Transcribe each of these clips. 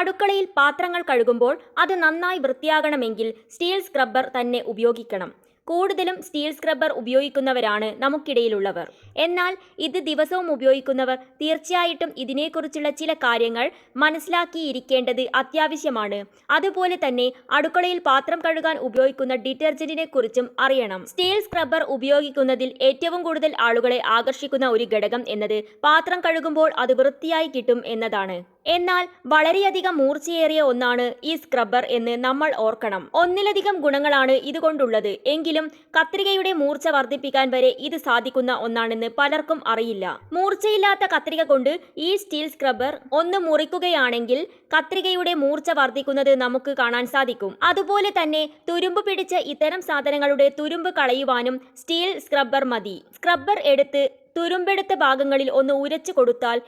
അടുക്കളയിൽ പാത്രങ്ങൾ കഴുകുമ്പോൾ അത് നന്നായി വൃത്തിയാകണമെങ്കിൽ സ്റ്റീൽ സ്ക്രബ്ബർ തന്നെ ഉപയോഗിക്കണം. കൂടുതലും സ്റ്റീൽ സ്ക്രബ്ബർ ഉപയോഗിക്കുന്നവരാണ് നമുക്കിടയിലുള്ളവർ. എന്നാൽ ഇത് ദിവസവും ഉപയോഗിക്കുന്നവർ തീർച്ചയായിട്ടും ഇതിനെക്കുറിച്ചുള്ള ചില കാര്യങ്ങൾ മനസ്സിലാക്കിയിരിക്കേണ്ടത് അത്യാവശ്യമാണ്. അതുപോലെ തന്നെ അടുക്കളയിൽ പാത്രം കഴുകാൻ ഉപയോഗിക്കുന്ന ഡിറ്റർജന്റിനെ കുറിച്ചും അറിയണം. സ്റ്റീൽ സ്ക്രബ്ബർ ഉപയോഗിക്കുന്നതിൽ ഏറ്റവും കൂടുതൽ ആളുകളെ ആകർഷിക്കുന്ന ഒരു ഘടകം എന്നത് പാത്രം കഴുകുമ്പോൾ അത് വൃത്തിയായി കിട്ടും എന്നതാണ്. എന്നാൽ വളരെയധികം മൂർച്ചയേറിയ ഒന്നാണ് ഈ സ്ക്രബ്ബർ എന്ന് നമ്മൾ ഓർക്കണം. ഒന്നിലധികം ഗുണങ്ങളാണ് ഇതുകൊണ്ടുള്ളത്. എങ്കിലും കത്രികയുടെ മൂർച്ച വർദ്ധിപ്പിക്കാൻ വരെ ഇത് സാധിക്കുന്ന ഒന്നാണെന്ന് പലർക്കും അറിയില്ല. മൂർച്ചയില്ലാത്ത കത്രിക കൊണ്ട് ഈ സ്റ്റീൽ സ്ക്രബ്ബർ ഒന്ന് മുറിക്കുകയാണെങ്കിൽ കത്രികയുടെ മൂർച്ച വർദ്ധിക്കുന്നത് നമുക്ക് കാണാൻ സാധിക്കും. അതുപോലെ തന്നെ തുരുമ്പ് പിടിച്ച ഇത്തരം സാധനങ്ങളുടെ തുരുമ്പ് കളയുവാനും സ്റ്റീൽ സ്ക്രബ്ബർ മതി. സ്ക്രബ്ബർ എടുത്ത് തുരുമ്പെടുത്ത ഭാഗങ്ങളിൽ ഒന്ന് ഉരച്ചു കൊടുത്താൽ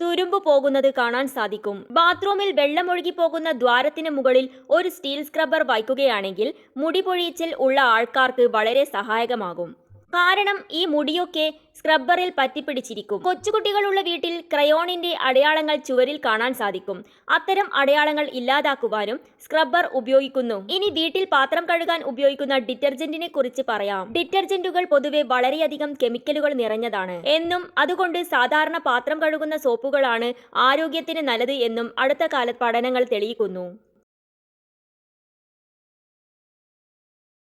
തുരുമ്പ് പോകുന്നത് കാണാൻ സാധിക്കും. ബാത്റൂമിൽ വെള്ളമൊഴുകി പോകുന്ന ദ്വാരത്തിന് മുകളിൽ ഒരു സ്റ്റീൽ സ്ക്രബ്ബർ വയ്ക്കുകയാണെങ്കിൽ മുടി പൊഴിച്ചിൽ ഉള്ള ആൾക്കാർക്ക് വളരെ സഹായകമാകും. കാരണം ഈ മുടിയൊക്കെ സ്ക്രബ്ബറിൽ പറ്റിപ്പിടിച്ചിരിക്കും. കൊച്ചുകുട്ടികളുള്ള വീട്ടിൽ ക്രയോണിന്റെ അടയാളങ്ങൾ ചുവരിൽ കാണാൻ സാധിക്കും. അത്തരം അടയാളങ്ങൾ ഇല്ലാതാക്കുവാനും സ്ക്രബ്ബർ ഉപയോഗിക്കുന്നു. ഇനി വീട്ടിൽ പാത്രം കഴുകാൻ ഉപയോഗിക്കുന്ന ഡിറ്റർജന്റിനെ കുറിച്ച് പറയാം. ഡിറ്റർജന്റുകൾ പൊതുവെ വളരെയധികം കെമിക്കലുകൾ നിറഞ്ഞതാണ്. എന്നും അതുകൊണ്ട് സാധാരണ പാത്രം കഴുകുന്ന സോപ്പുകളാണ് ആരോഗ്യത്തിന് നല്ലത് എന്നും അടുത്ത കാല പഠനങ്ങൾ തെളിയിക്കുന്നു.